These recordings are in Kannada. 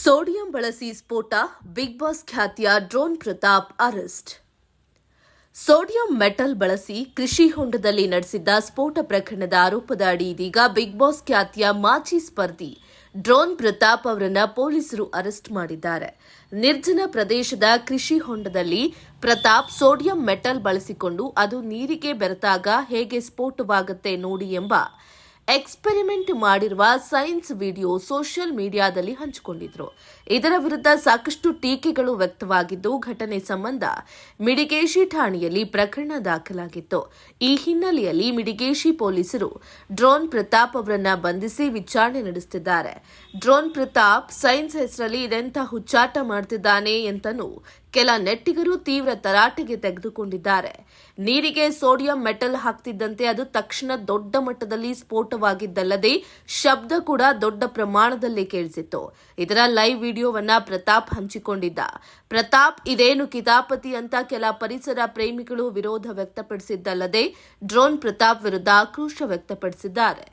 ಸೋಡಿಯಂ ಬಳಸಿ ಸ್ಫೋಟ, ಬಿಗ್ ಬಾಸ್ ಖ್ಯಾತಿಯ drone Prathap arrest. Sodium metal ಬಳಸಿ ಕೃಷಿ ಹೊಂಡದಲ್ಲಿ ನಡೆಸಿದ್ದ ಸ್ಫೋಟ ಪ್ರಕರಣದ ಆರೋಪದ ಅಡಿ ಇದೀಗ ಬಿಗ್ ಬಾಸ್ ಖ್ಯಾತಿಯ ಮಾಜಿ ಸ್ಪರ್ಧಿ ಡ್ರೋನ್ ಪ್ರತಾಪ್ ಅವರನ್ನ ಪೊಲೀಸರು ಅರೆಸ್ಟ್ ಮಾಡಿದ್ದಾರೆ. ನಿರ್ಜನ ಪ್ರದೇಶದ ಕೃಷಿ ಹೊಂಡದಲ್ಲಿ ಪ್ರತಾಪ್ ಸೋಡಿಯಂ ಮೆಟಲ್ ಬಳಸಿಕೊಂಡು ಅದು ನೀರಿಗೆ ಬೆರೆತಾಗ ಹೇಗೆ ಸ್ಫೋಟವಾಗುತ್ತೆ ನೋಡಿ ಎಂಬ ಎಕ್ಸ್ಪೆರಿಮೆಂಟ್ ಮಾಡಿರುವ ಸೈನ್ಸ್ ವಿಡಿಯೋ ಸೋಷಿಯಲ್ ಮೀಡಿಯಾದಲ್ಲಿ ಹಂಚಿಕೊಂಡಿದ್ರು. ಇದರ ವಿರುದ್ಧ ಸಾಕಷ್ಟು ಟೀಕೆಗಳು ವ್ಯಕ್ತವಾಗಿದ್ದು, ಘಟನೆ ಸಂಬಂಧ ಮಿಡಿಗೇಶಿ ಠಾಣೆಯಲ್ಲಿ ಪ್ರಕರಣ ದಾಖಲಾಗಿತ್ತು. ಈ ಹಿನ್ನೆಲೆಯಲ್ಲಿ ಮಿಡಿಗೇಶಿ ಪೊಲೀಸರು ಡ್ರೋನ್ ಪ್ರತಾಪ್ ಅವರನ್ನ ಬಂಧಿಸಿ ವಿಚಾರಣೆ ನಡೆಸುತ್ತಿದ್ದಾರೆ. ಡ್ರೋನ್ ಪ್ರತಾಪ್ ಸೈನ್ಸ್ ಹೆಸರಲ್ಲಿ ಇದೆಂಥ ಹುಚ್ಚಾಟ ಮಾಡ್ತಿದ್ದಾನೆ ಎಂತನೂ ಕೆಲ ನೆಟ್ಟಿಗರು ತೀವ್ರ ತರಾಟೆಗೆ ತೆಗೆದುಕೊಂಡಿದ್ದಾರೆ. ನೀರಿಗೆ ಸೋಡಿಯಂ ಮೆಟಲ್ ಹಾಕ್ತಿದ್ದಂತೆ ಅದು ತಕ್ಷಣ ದೊಡ್ಡ ಮಟ್ಟದಲ್ಲಿ ಸ್ಫೋಟವಾಗಿದ್ದಲ್ಲದೆ ಶಬ್ದ ಕೂಡ ದೊಡ್ಡ ಪ್ರಮಾಣದಲ್ಲಿ ಕೇಳಿಸಿತ್ತು. ಇದರ ಲೈವ್ ವಿಡಿಯೋವನ್ನ ಪ್ರತಾಪ್ ಹಂಚಿಕೊಂಡಿದ್ದ. ಪ್ರತಾಪ್, ಇದೇನು ಕಿತಾಪತಿ ಅಂತ ಕೆಲ ಪರಿಸರ ಪ್ರೇಮಿಗಳು ವಿರೋಧ ವ್ಯಕ್ತಪಡಿಸಿದ್ದಲ್ಲದೆ ಡ್ರೋನ್ ಪ್ರತಾಪ್ ವಿರುದ್ಧ ಆಕ್ರೋಶ ವ್ಯಕ್ತಪಡಿಸಿದ್ದಾರೆ.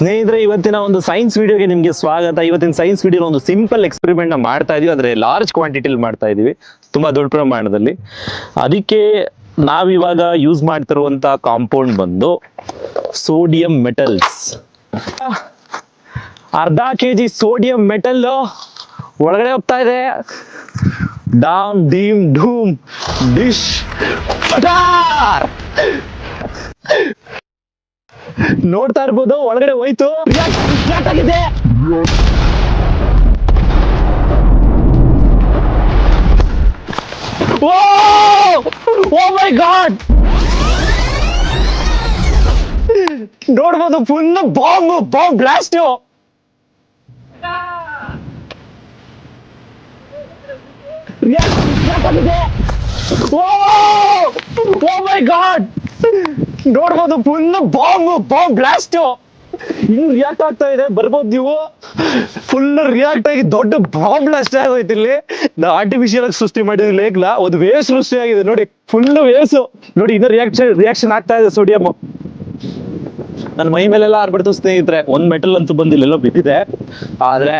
ಸ್ನೇಹಿತರೆ, ಇವತ್ತಿನ ಒಂದು ಸೈನ್ಸ್ ವಿಡಿಯೋಗೆ ನಿಮಗೆ ಸ್ವಾಗತ. ಇವತ್ತಿನ ಸೈನ್ಸ್ ವಿಡಿಯೋ ಒಂದು ಸಿಂಪಲ್ ಎಕ್ಸ್ಪೆರಿಮೆಂಟ್ನ ಮಾಡ್ತಾ ಇದೀವಿ. ಅಂದ್ರೆ ಲಾರ್ಜ್ ಕ್ವಾಂಟಿಟಿಲಿ ಮಾಡ್ತಾ ಇದೀವಿ. ತುಂಬಾ ದೊಡ್ಡ ಪ್ರಮಾಣದಲ್ಲಿ. ಅದಕ್ಕೆ ನಾವಿವಾಗ ಯೂಸ್ ಮಾಡ್ತಿರುವಂತ ಕಾಂಪೌಂಡ್ ಬಂದು ಸೋಡಿಯಂ ಮೆಟಲ್ಸ್ ಅರ್ಧ ಕೆ ಜಿ ಸೋಡಿಯಂ ಮೆಟಲ್ ಒಳಗಡೆ ಹೋಗ್ತಾ ಇದೆ. ಡಾಮ್ ಡೀಮ್ ಡೂಮ್ ಡಿಶ್ ನೋಡ್ತಾ ಇರ್ಬೋದು, ಒಳಗಡೆ ಹೋಯ್ತು. ಆಗಿದೆ. ಓ ಓ ಮೈ ಗಾಡ್ ನೋಡ್ಬೋದು ಫುಲ್ ಬಾಂಬ್ ಬಾಂಬ್ ಬ್ಲಾಸ್ಟ್ ಆಗಿದೆ ಓ ಓ ಮೈ ಗಾಡ್ ನೋಡ್ಬೋದು ಫುಲ್ ಬಾಂಬ್ ಬಾಂಬ್ ಬ್ಲಾಸ್ಟ್ ಇನ್ನು ರಿಯಾಕ್ಟ್ ಆಗ್ತಾ ಇದೆ. ಬರ್ಬೋದು ನೀವು. ಫುಲ್ ರಿಯಾಕ್ಟ್ ಆಗಿ ದೊಡ್ಡ ಬಾಂಬ್ ಬ್ಲಾಸ್ಟ್ ಆಗೋಯ್ತು ಇಲ್ಲಿ. ನಾ ಆರ್ಟಿಫಿಷಿಯಲ್ ಆಗಿ ಸೃಷ್ಟಿ ಮಾಡಿದ್ರು ಲೇಗ್ಲ ಒಂದು ವೇವ್ ಸೃಷ್ಟಿ ಆಗಿದೆ. ನೋಡಿ ಫುಲ್ ವೇವ್ಸ್ ನೋಡಿ, ಇನ್ನೂ ರಿಯಾಕ್ಷನ್ ರಿಯಾಕ್ಷನ್ ಆಗ್ತಾ ಇದೆ ಸೋಡಿಯಂ ನನ್ನ ಮೈ ಮೇಲೆಲ್ಲ ಆರ್ಬಿಡ್ತು ಸ್ನೇಹಿತರೆ, ಒಂದ್ ಮೆಟಲ್ ಅಂತೂ ಬಂದಿಲ್ಲ ಎಲ್ಲೋ ಬಿದ್ದಿದೆ. ಆದ್ರೆ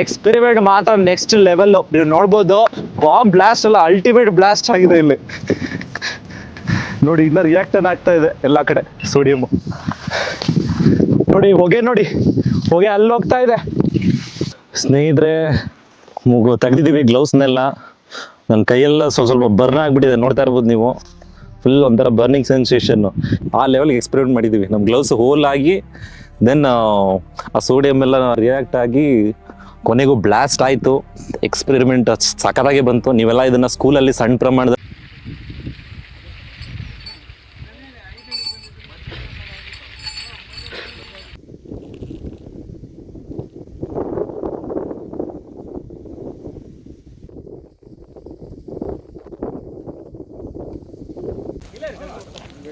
ಎಕ್ಸ್ಪೆರಿಮೆಂಟ್ ಮಾತ್ರ ನೆಕ್ಸ್ಟ್ ಲೆವೆಲ್ ನೀವು ನೋಡ್ಬೋದು ಬಾಂಬ್ ಬ್ಲಾಸ್ಟ್ ಎಲ್ಲ ಅಲ್ಟಿಮೇಟ್ ಬ್ಲಾಸ್ಟ್ ಆಗಿದೆ ಇಲ್ಲಿ. ನೋಡಿ ಇನ್ನ ರಿಯಾಕ್ಟನ್ ಆಗ್ತಾ ಇದೆ ಎಲ್ಲಾ ಕಡೆ. ಸೋಡಿಯಂ. ನೋಡಿ ಹೊಗೆ ನೋಡಿ. ಹೊಗೆ ಅಲ್ಲಿ ಹೋಗ್ತಾ ಇದೆ. ಸ್ನೇಹಿತರೆ ಮುಗು ತೆಗ್ದಿದ್ದೀವಿ ಗ್ಲೌಸ್ನೆಲ್ಲ ನನ್ನ ಕೈಯೆಲ್ಲ ಸ್ವಲ್ಪ ಸ್ವಲ್ಪ ಬರ್ನ್ ಆಗಿಬಿಟ್ಟಿದೆ. ನೋಡ್ತಾ ಇರ್ಬೋದು ನೀವು. ಫುಲ್ ಒಂಥರ ಬರ್ನಿಂಗ್ ಸೆನ್ಸೇಷನ್ನು ಆ ಲೆವೆಲ್ಗೆ ಎಕ್ಸ್ಪೆರಿಮೆಂಟ್ ಮಾಡಿದ್ದೀವಿ. ನಮ್ಮ ಗ್ಲೌಸ್ ಹೋಲ್ ಆಗಿ ದೆನ್ ಆ ಸೋಡಿಯಂ ಎಲ್ಲ ರಿಯಾಕ್ಟ್ ಆಗಿ ಕೊನೆಗೂ ಬ್ಲಾಸ್ಟ್ ಆಯಿತು. ಎಕ್ಸ್ಪೆರಿಮೆಂಟ್ ಸಖತ್ತಾಗಿ ಬಂತು. ನೀವೆಲ್ಲ ಇದನ್ನು ಸ್ಕೂಲಲ್ಲಿ ಸಣ್ಣ ಪ್ರಮಾಣದ ಒಂದ್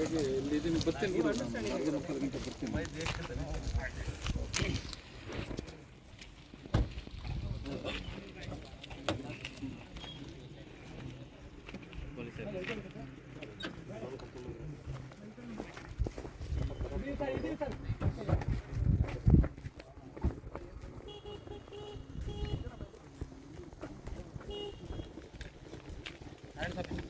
ಸೆಕೆಂಡ್ ನಾ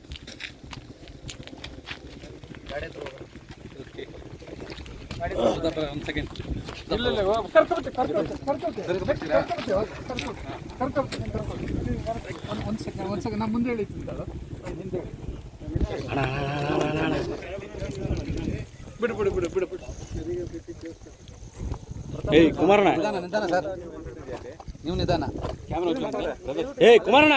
ಮುಂದೆ ಬಿಡು ಬಿಡು ಬಿಡು ಬಿಡು ಬಿಡು ಏಯ್ ಕುಮಾರಣ್ಣ. ನಿಧಾನ ಸರ್ ನೀವು ನಿಧಾನ ಏಯ್ ಕುಮಾರಣ್ಣ.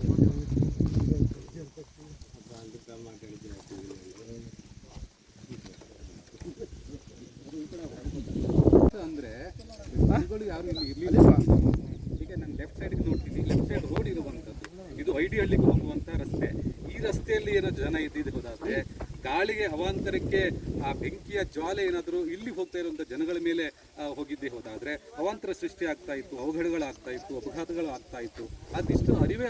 ಜನಗಳು ಯಾರು ಇಲ್ಲಿ ಇರಲಿಲ್ಲ ಈಗ ನಾನು ಲೆಫ್ಟ್ ಸೈಡ್ಗೆ ನೋಡ್ತೀನಿ ಲೆಫ್ಟ್ ಸೈಡ್ ರೋಡ್ ಇರುವಂಥದ್ದು. ಇದು ಐಡಿಹಳ್ಳಿಗೆ ಹೋಗುವಂಥ ರಸ್ತೆ. ಈ ರಸ್ತೆಯಲ್ಲಿ ಏನೋ ಜನ ಇದ್ದಿದ್ದು ಹೋದಾದ್ರೆ ಗಾಳಿಗೆ ಅವಾಂತರಕ್ಕೆ ಆ ಬೆಂಕಿಯ ಜ್ವಾಲೆ ಏನಾದರೂ ಇಲ್ಲಿ ಹೋಗ್ತಾ ಇರುವಂಥ ಜನಗಳ ಮೇಲೆ ಹೋಗಿದ್ದೆ ಹೋದಾದರೆ ಅವಾಂತರ ಸೃಷ್ಟಿ ಆಗ್ತಾ ಇತ್ತು, ಅವಘಡಗಳಾಗ್ತಾ ಇತ್ತು, ಅಪಘಾತಗಳು ಆಗ್ತಾ ಇತ್ತು. ಅದಿಷ್ಟು ಅರಿವೇ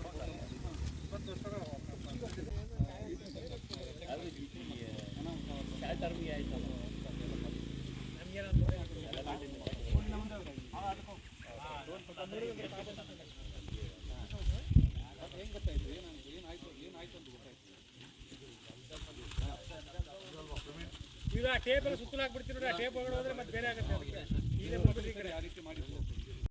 ಹಾಕ್ಬಿಡ್ತೀವಿ ನೋಡಿ ಆ ಟೇಬಲ್ ಹೋದ್ರೆ ಮತ್ತೆ ಬೇರೆ ಆಗುತ್ತೆ ಅದಕ್ಕೆ. ಈ ಕಡೆ. ಆ ಮಾಡಿದ್ರು